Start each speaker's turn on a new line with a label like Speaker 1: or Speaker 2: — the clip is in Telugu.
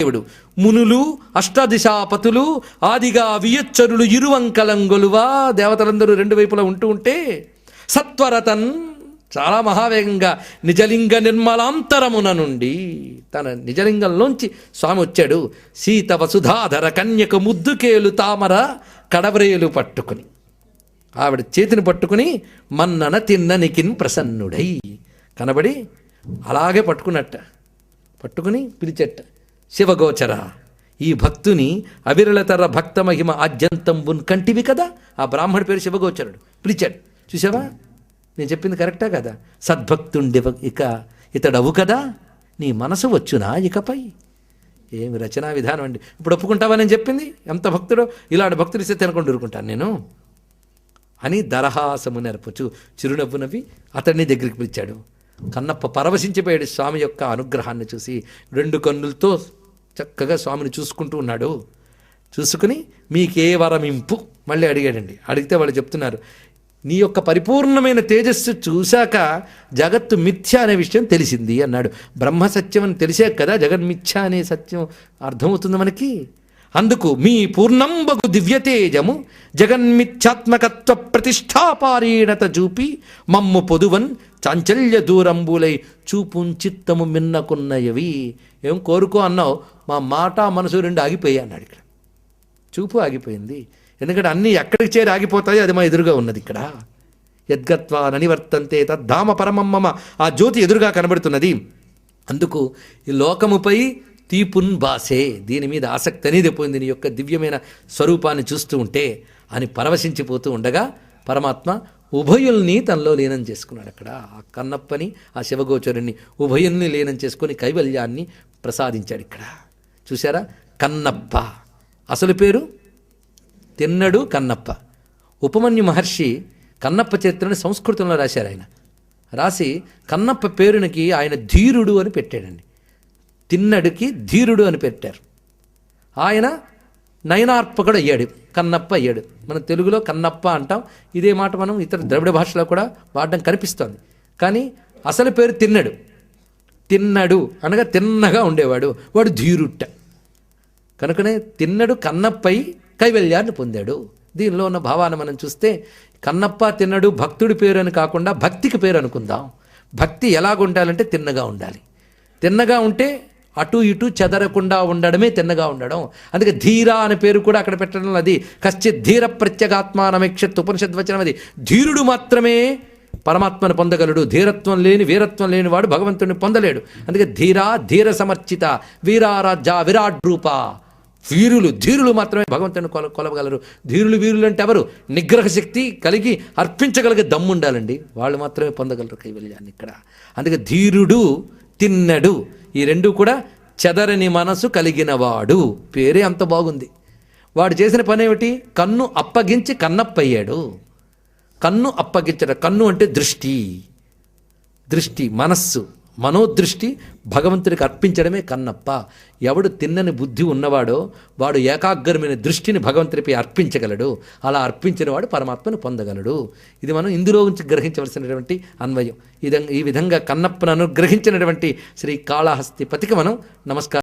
Speaker 1: దేవుడు. మునులు అష్టదిశాపతులు ఆదిగా వియచ్చరులు ఇరువంకలంగొలువా దేవతలందరూ రెండు వైపులా ఉంటూ ఉంటే సత్వరతన్ చాలా మహావేగంగా నిజలింగ నిర్మలాంతరమున నుండి తన నిజలింగంలోంచి స్వామి వచ్చాడు. సీత వసుధాధర కన్యక ముద్దుకేలు తామర కడవరేలు పట్టుకుని. ఆవిడ చేతిని పట్టుకుని మన్నన తిన్ననికిన్ ప్రసన్నుడై కనబడి అలాగే పట్టుకున్నట్ట. పట్టుకుని పిలిచెట్ట. శివగోచర. ఈ భక్తుని అవిరళతర భక్త మహిమ ఆద్యంతంబున్ కంటివి కదా? ఆ బ్రాహ్మడి పేరు శివగోచరుడు. పిలిచాడు చూసావా నేను చెప్పింది కరెక్టా కదా? సద్భక్తుండి ఇక ఇతడవు కదా? నీ మనసు వచ్చునా ఇకపై? ఏమి రచనా విధానం అండి. ఇప్పుడు ఒప్పుకుంటావా నేను చెప్పింది? ఎంత భక్తుడో? ఇలాంటి భక్తులు ఇస్తే తినకుండా ఊరుకుంటాను నేను. అని దరహాసము నెరపుచు చిరునవ్వు నవ్వి అతన్ని దగ్గరికి పిలిచాడు. కన్నప్ప పరవశించిపోయాడు స్వామి యొక్క అనుగ్రహాన్ని చూసి రెండు కన్నులతో చక్కగా స్వామిని చూసుకుంటూ ఉన్నాడు. చూసుకుని మీకే వరమింపు మళ్ళీ అడిగాడండి. అడిగితే వాళ్ళు చెప్తున్నారు నీ యొక్క పరిపూర్ణమైన తేజస్సు చూశాక జగత్తు మిథ్య అనే విషయం తెలిసింది అన్నాడు. బ్రహ్మ సత్యం అని తెలిసే కదా జగన్మిథ్య అనే సత్యం అర్థమవుతుంది మనకి? అందుకు మీ పూర్ణంబగు దివ్యతేజము జగన్మిథ్యాత్మకత్వ ప్రతిష్టాపారీణత చూపి మమ్ము పొదువన్ చాంచల్య దూరంబులై చూపుంచిత్తము మిన్నకున్నయవి. ఏం కోరుకో అన్నావు? మా మాట మనసు రెండు ఆగిపోయాయి అన్నాడు ఇక్కడ. చూపు ఆగిపోయింది. ఎందుకంటే అన్నీ ఎక్కడికి చేరి ఆగిపోతాయో అది మా ఎదురుగా ఉన్నది ఇక్కడ. యద్గత్వా ననివర్తంతే తద్ధామ పరమమ్మమ ఆ జ్యోతి ఎదురుగా కనబడుతున్నది. అందుకు ఈ లోకముపై తీపున్ బాసే దీని మీద ఆసక్తి అనేది పోయింది. నీ యొక్క దివ్యమైన స్వరూపాన్ని చూస్తూ ఉంటే అని పరవశించిపోతూ ఉండగా పరమాత్మ ఉభయుల్ని తనలో లీనం చేసుకున్నాడు అక్కడ. ఆ కన్నప్పని ఆ శివగోచరుణ్ణి ఉభయుల్ని లీనం చేసుకొని కైవల్యాన్ని ప్రసాదించాడు ఇక్కడ. చూసారా కన్నప్ప. అసలు పేరు? తిన్నడు కన్నప్ప. ఉపమన్యు మహర్షి కన్నప్ప చరిత్రని సంస్కృతంలో రాశారు ఆయన. రాసి కన్నప్ప పేరునికి ఆయన ధీరుడు అని పెట్టాడండి. తిన్నడికి ధీరుడు అని పెట్టారు. ఆయన నయనార్పకుడు అయ్యాడు కన్నప్ప అయ్యాడు. మనం తెలుగులో కన్నప్ప అంటాం ఇదే మాట మనం ఇతర ద్రవిడ భాషలో కూడా వాడడం కనిపిస్తోంది. కానీ అసలు పేరు తిన్నడు. తిన్నడు అనగా తిన్నగా ఉండేవాడు వాడు ధీరుట్ట. కనుకనే తిన్నడు కన్నప్పై కైవల్యాన్ని పొందాడు. దీనిలో ఉన్న భావాన్ని మనం చూస్తే కన్నప్ప తిన్నడు భక్తుడి పేరు అని కాకుండా భక్తికి పేరు అనుకుందాం. భక్తి ఎలాగుండాలంటే తిన్నగా ఉండాలి. తిన్నగా ఉంటే అటు ఇటు చెదరకుండా ఉండడమే తిన్నగా ఉండడం. అందుకే ధీర అనే పేరు కూడా అక్కడ పెట్టడం అది. కశ్చిత్ ధీర ప్రత్యేగాత్మానమేక్షత్ ఉపనిషద్వచనం అది. ధీరుడు మాత్రమే పరమాత్మను పొందగలడు. ధీరత్వం లేని వీరత్వం లేని వాడు భగవంతుడిని పొందలేడు. అందుకే ధీరా ధీర సమర్చిత వీరారాజ విరాట్ రూప. వీరులు ధీరులు మాత్రమే భగవంతుని కొల కొలవగలరు. ధీరులు వీరులు అంటే ఎవరు? నిగ్రహ శక్తి కలిగి అర్పించగలిగే దమ్ముండాలండి. వాళ్ళు మాత్రమే పొందగలరు కైవల్యాన్ని ఇక్కడ. అందుకే ధీరుడు తిన్నడు. ఈ రెండు కూడా చెదరని మనసు కలిగినవాడు. పేరే అంత బాగుంది. వాడు చేసిన పని ఏమిటి కన్ను అప్పగించి కన్నప్పయ్యాడు. కన్ను అప్పగించడం కన్ను అంటే దృష్టి. దృష్టి మనస్సు. మనోదృష్టి భగవంతుడికి అర్పించడమే కన్నప్ప. ఎవడు తిన్నని బుద్ధి ఉన్నవాడో వాడు ఏకాగ్రమైన దృష్టిని భగవంతుడిపై అర్పించగలడు. అలా అర్పించిన వాడు పరమాత్మను పొందగలడు. ఇది మనం ఇందులో నుంచి గ్రహించవలసినటువంటి అన్వయం. ఈ విధంగా కన్నప్పను అనుగ్రహించినటువంటి శ్రీ కాళహస్తి పతికి మనం నమస్కారం